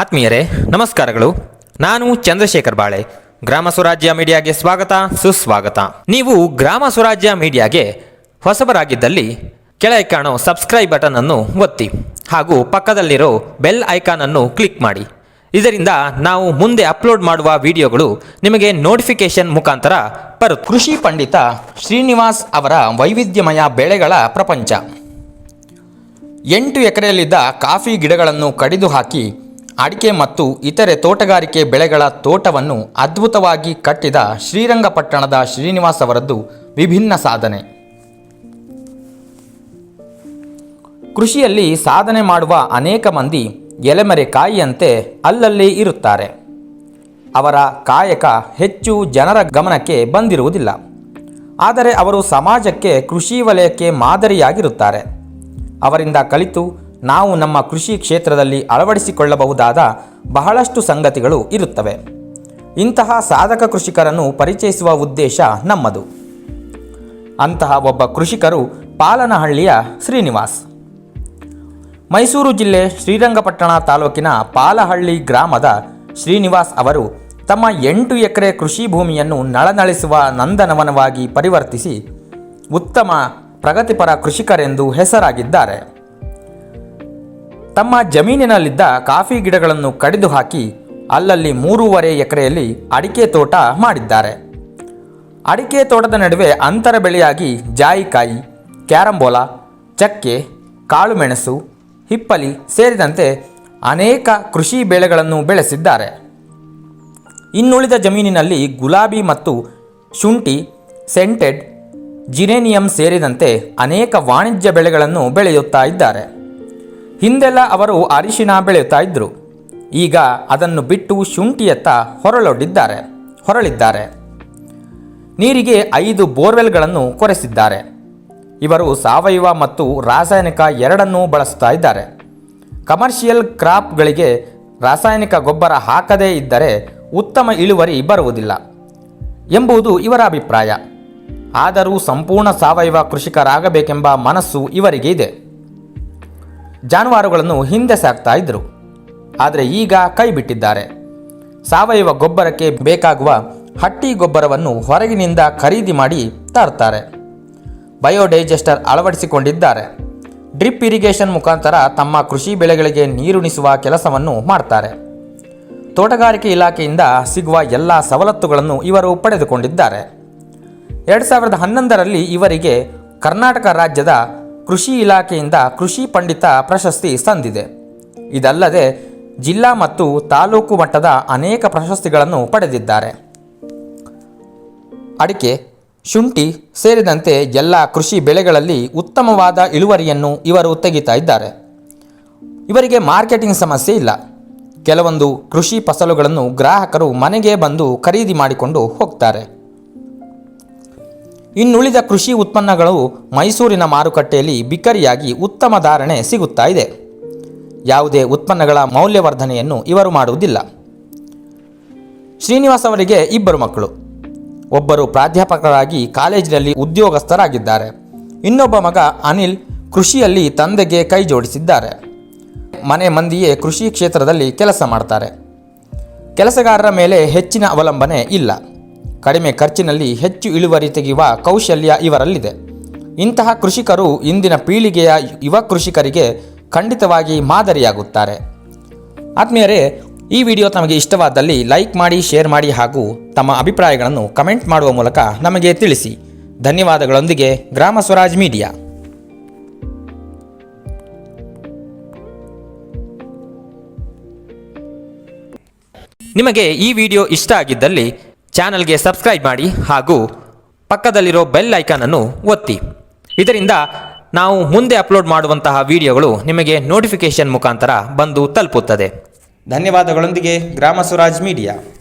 ಆತ್ಮೀಯರೇ, ನಮಸ್ಕಾರಗಳು. ನಾನು ಚಂದ್ರಶೇಖರ್ ಬಾಳೆ. ಗ್ರಾಮ ಸ್ವರಾಜ್ಯ ಮೀಡಿಯಾಗೆ ಸ್ವಾಗತ, ಸುಸ್ವಾಗತ. ನೀವು ಗ್ರಾಮ ಸ್ವರಾಜ್ಯ ಮೀಡಿಯಾಗೆ ಹೊಸಬರಾಗಿದ್ದಲ್ಲಿ ಕೆಳಗೆ ಕಾಣೋ ಸಬ್ಸ್ಕ್ರೈಬ್ ಬಟನ್ ಅನ್ನು ಒತ್ತಿ ಹಾಗೂ ಪಕ್ಕದಲ್ಲಿರೋ ಬೆಲ್ ಐಕಾನ್ ಅನ್ನು ಕ್ಲಿಕ್ ಮಾಡಿ. ಇದರಿಂದ ನಾವು ಮುಂದೆ ಅಪ್ಲೋಡ್ ಮಾಡುವ ವಿಡಿಯೋಗಳು ನಿಮಗೆ ನೋಟಿಫಿಕೇಶನ್ ಮುಖಾಂತರ ಬರುತ್ತೆ. ಕೃಷಿ ಪಂಡಿತ ಶ್ರೀನಿವಾಸ್ ಅವರ ವೈವಿಧ್ಯಮಯ ಬೆಳೆಗಳ ಪ್ರಪಂಚ. ಎಂಟು ಎಕರೆಯಲ್ಲಿದ್ದ ಕಾಫಿ ಗಿಡಗಳನ್ನು ಕಡಿದು ಹಾಕಿ ಅಡಿಕೆ ಮತ್ತು ಇತರೆ ತೋಟಗಾರಿಕೆ ಬೆಳೆಗಳ ತೋಟವನ್ನು ಅದ್ಭುತವಾಗಿ ಕಟ್ಟಿದ ಶ್ರೀರಂಗಪಟ್ಟಣದ ಶ್ರೀನಿವಾಸ್ ಅವರದ್ದು ವಿಭಿನ್ನ ಸಾಧನೆ. ಕೃಷಿಯಲ್ಲಿ ಸಾಧನೆ ಮಾಡುವ ಅನೇಕ ಮಂದಿ ಎಲೆಮರೆ ಕಾಯಿಯಂತೆ ಅಲ್ಲಲ್ಲಿ ಇರುತ್ತಾರೆ. ಅವರ ಕಾಯಕ ಹೆಚ್ಚು ಜನರ ಗಮನಕ್ಕೆ ಬಂದಿರುವುದಿಲ್ಲ. ಆದರೆ ಅವರು ಸಮಾಜಕ್ಕೆ ಕೃಷಿ ವಲಯಕ್ಕೆ ಮಾದರಿಯಾಗಿರುತ್ತಾರೆ. ಅವರಿಂದ ಕಲಿತು ನಾವು ನಮ್ಮ ಕೃಷಿ ಕ್ಷೇತ್ರದಲ್ಲಿ ಅಳವಡಿಸಿಕೊಳ್ಳಬಹುದಾದ ಬಹಳಷ್ಟು ಸಂಗತಿಗಳು ಇರುತ್ತವೆ. ಇಂತಹ ಸಾಧಕ ಕೃಷಿಕರನ್ನು ಪರಿಚಯಿಸುವ ಉದ್ದೇಶ ನಮ್ಮದು. ಅಂತಹ ಒಬ್ಬ ಕೃಷಿಕರು ಪಾಲನಹಳ್ಳಿಯ ಶ್ರೀನಿವಾಸ್. ಮೈಸೂರು ಜಿಲ್ಲೆ ಶ್ರೀರಂಗಪಟ್ಟಣ ತಾಲೂಕಿನ ಪಾಲಹಳ್ಳಿ ಗ್ರಾಮದ ಶ್ರೀನಿವಾಸ್ ಅವರು ತಮ್ಮ ಎಂಟು ಎಕರೆ ಕೃಷಿ ಭೂಮಿಯನ್ನು ನಳನಳಿಸುವ ನಂದನವನವಾಗಿ ಪರಿವರ್ತಿಸಿ ಉತ್ತಮ ಪ್ರಗತಿಪರ ಕೃಷಿಕರೆಂದು ಹೆಸರಾಗಿದ್ದಾರೆ. ತಮ್ಮ ಜಮೀನಿನಲ್ಲಿದ್ದ ಕಾಫಿ ಗಿಡಗಳನ್ನು ಕಡಿದು ಹಾಕಿ ಅಲ್ಲಲ್ಲಿ ಮೂರುವರೆ ಎಕರೆಯಲ್ಲಿ ಅಡಿಕೆ ತೋಟ ಮಾಡಿದ್ದಾರೆ. ಅಡಿಕೆ ತೋಟದ ನಡುವೆ ಅಂತರ ಬೆಳೆಯಾಗಿ ಜಾಯಿಕಾಯಿ, ಕ್ಯಾರಂಬೋಲಾ, ಚಕ್ಕೆ, ಕಾಳುಮೆಣಸು, ಹಿಪ್ಪಲಿ ಸೇರಿದಂತೆ ಅನೇಕ ಕೃಷಿ ಬೆಳೆಗಳನ್ನು ಬೆಳೆಸಿದ್ದಾರೆ. ಇನ್ನುಳಿದ ಜಮೀನಿನಲ್ಲಿ ಗುಲಾಬಿ ಮತ್ತು ಶುಂಠಿ, ಸೆಂಟೆಡ್, ಜಿರೇನಿಯಂ ಸೇರಿದಂತೆ ಅನೇಕ ವಾಣಿಜ್ಯ ಬೆಳೆಗಳನ್ನು ಬೆಳೆಯುತ್ತಾ ಇದ್ದಾರೆ. ಹಿಂದೆಲ್ಲ ಅವರು ಅರಿಶಿಣ ಬೆಳೆಯುತ್ತಾ ಇದ್ದರು ಈಗ ಅದನ್ನು ಬಿಟ್ಟು ಶುಂಠಿಯತ್ತ ಹೊರಳೊಡ್ಡಿದ್ದಾರೆ, ಹೊರಳಿದ್ದಾರೆ. ನೀರಿಗೆ ಐದು ಬೋರ್ವೆಲ್ಗಳನ್ನು ಕೊರೆಸಿದ್ದಾರೆ. ಇವರು ಸಾವಯವ ಮತ್ತು ರಾಸಾಯನಿಕ ಎರಡನ್ನೂ ಬಳಸ್ತಾ ಇದ್ದಾರೆ. ಕಮರ್ಷಿಯಲ್ ಕ್ರಾಪ್ಗಳಿಗೆ ರಾಸಾಯನಿಕ ಗೊಬ್ಬರ ಹಾಕದೇ ಇದ್ದರೆ ಉತ್ತಮ ಇಳುವರಿ ಬರುವುದಿಲ್ಲ ಎಂಬುದು ಇವರ ಅಭಿಪ್ರಾಯ. ಆದರೂ ಸಂಪೂರ್ಣ ಸಾವಯವ ಕೃಷಿಕರಾಗಬೇಕೆಂಬ ಮನಸ್ಸು ಇವರಿಗೆ ಇದೆ. ಜಾನುವಾರುಗಳನ್ನು ಹಿಂದೆ ಸಾಕ್ತಾ ಇದ್ದರು. ಆದರೆ ಈಗ ಕೈ ಬಿಟ್ಟಿದ್ದಾರೆ. ಸಾವಯವ ಗೊಬ್ಬರಕ್ಕೆ ಬೇಕಾಗುವ ಹಟ್ಟಿ ಗೊಬ್ಬರವನ್ನು ಹೊರಗಿನಿಂದ ಖರೀದಿ ಮಾಡಿ ತರ್ತಾರೆ. ಬಯೋಡೈಜೆಸ್ಟರ್ ಅಳವಡಿಸಿಕೊಂಡಿದ್ದಾರೆ. ಡ್ರಿಪ್ ಇರಿಗೇಷನ್ ಮುಖಾಂತರ ತಮ್ಮ ಕೃಷಿ ಬೆಳೆಗಳಿಗೆ ನೀರುಣಿಸುವ ಕೆಲಸವನ್ನು ಮಾಡ್ತಾರೆ. ತೋಟಗಾರಿಕೆ ಇಲಾಖೆಯಿಂದ ಸಿಗುವ ಎಲ್ಲ ಸವಲತ್ತುಗಳನ್ನು ಇವರು ಪಡೆದುಕೊಂಡಿದ್ದಾರೆ. ಎರಡು ಸಾವಿರದ ಹನ್ನೊಂದರಲ್ಲಿ ಇವರಿಗೆ ಕರ್ನಾಟಕ ರಾಜ್ಯದ ಕೃಷಿ ಇಲಾಖೆಯಿಂದ ಕೃಷಿ ಪಂಡಿತ ಪ್ರಶಸ್ತಿ ಸಂದಿದೆ. ಇದಲ್ಲದೆ ಜಿಲ್ಲಾ ಮತ್ತು ತಾಲೂಕು ಮಟ್ಟದ ಅನೇಕ ಪ್ರಶಸ್ತಿಗಳನ್ನು ಪಡೆದಿದ್ದಾರೆ. ಅಡಿಕೆ, ಶುಂಠಿ ಸೇರಿದಂತೆ ಎಲ್ಲ ಕೃಷಿ ಬೆಳೆಗಳಲ್ಲಿ ಉತ್ತಮವಾದ ಇಳುವರಿಯನ್ನು ಇವರು ತೆಗಿತಾ ಇದ್ದಾರೆ. ಇವರಿಗೆ ಮಾರ್ಕೆಟಿಂಗ್ ಸಮಸ್ಯೆ ಇಲ್ಲ. ಕೆಲವೊಂದು ಕೃಷಿ ಫಸಲುಗಳನ್ನು ಗ್ರಾಹಕರು ಮನೆಗೆ ಬಂದು ಖರೀದಿ ಮಾಡಿಕೊಂಡು ಹೋಗ್ತಾರೆ. ಇನ್ನುಳಿದ ಕೃಷಿ ಉತ್ಪನ್ನಗಳು ಮೈಸೂರಿನ ಮಾರುಕಟ್ಟೆಯಲ್ಲಿ ಬಿಕರಿಯಾಗಿ ಉತ್ತಮ ಧಾರಣೆ ಸಿಗುತ್ತಾ ಇದೆ. ಯಾವುದೇ ಉತ್ಪನ್ನಗಳ ಮೌಲ್ಯವರ್ಧನೆಯನ್ನು ಇವರು ಮಾಡುವುದಿಲ್ಲ. ಶ್ರೀನಿವಾಸ್ ಅವರಿಗೆ ಇಬ್ಬರು ಮಕ್ಕಳು. ಒಬ್ಬರು ಪ್ರಾಧ್ಯಾಪಕರಾಗಿ ಕಾಲೇಜಿನಲ್ಲಿ ಉದ್ಯೋಗಸ್ಥರಾಗಿದ್ದಾರೆ. ಇನ್ನೊಬ್ಬ ಮಗ ಅನಿಲ್ ಕೃಷಿಯಲ್ಲಿ ತಂದೆಗೆ ಕೈ ಜೋಡಿಸಿದ್ದಾರೆ. ಮನೆ ಮಂದಿಯೇ ಕೃಷಿ ಕ್ಷೇತ್ರದಲ್ಲಿ ಕೆಲಸ ಮಾಡ್ತಾರೆ. ಕೆಲಸಗಾರರ ಮೇಲೆ ಹೆಚ್ಚಿನ ಅವಲಂಬನೆ ಇಲ್ಲ. ಕಡಿಮೆ ಖರ್ಚಿನಲ್ಲಿ ಹೆಚ್ಚು ಇಳುವರಿ ತೆಗೆಯುವ ಕೌಶಲ್ಯ ಇವರಲ್ಲಿದೆ. ಇಂತಹ ಕೃಷಿಕರು ಇಂದಿನ ಪೀಳಿಗೆಯ ಯುವ ಕೃಷಿಕರಿಗೆ ಖಂಡಿತವಾಗಿ ಮಾದರಿಯಾಗುತ್ತಾರೆ. ಆತ್ಮೀಯರೇ, ಈ ವಿಡಿಯೋ ತಮಗೆ ಇಷ್ಟವಾದಲ್ಲಿ ಲೈಕ್ ಮಾಡಿ, ಶೇರ್ ಮಾಡಿ ಹಾಗೂ ತಮ್ಮ ಅಭಿಪ್ರಾಯಗಳನ್ನು ಕಮೆಂಟ್ ಮಾಡುವ ಮೂಲಕ ನಮಗೆ ತಿಳಿಸಿ. ಧನ್ಯವಾದಗಳೊಂದಿಗೆ ಗ್ರಾಮ ಸ್ವರಾಜ್ ಮೀಡಿಯಾ. ನಿಮಗೆ ಈ ವಿಡಿಯೋ ಇಷ್ಟ ಆಗಿದ್ದಲ್ಲಿ ಚಾನಲ್ಗೆ ಸಬ್ಸ್ಕ್ರೈಬ್ ಮಾಡಿ ಹಾಗೂ ಪಕ್ಕದಲ್ಲಿರೋ ಬೆಲ್ ಐಕಾನ್ ಅನ್ನು ಒತ್ತಿ. ಇದರಿಂದ ನಾವು ಮುಂದೆ ಅಪ್ಲೋಡ್ ಮಾಡುವಂತಹ ವಿಡಿಯೋಗಳು ನಿಮಗೆ ನೋಟಿಫಿಕೇಶನ್ ಮುಖಾಂತರ ಬಂದು ತಲುಪುತ್ತದೆ. ಧನ್ಯವಾದಗಳೊಂದಿಗೆ ಗ್ರಾಮ ಸ್ವರಾಜ್ ಮೀಡಿಯಾ.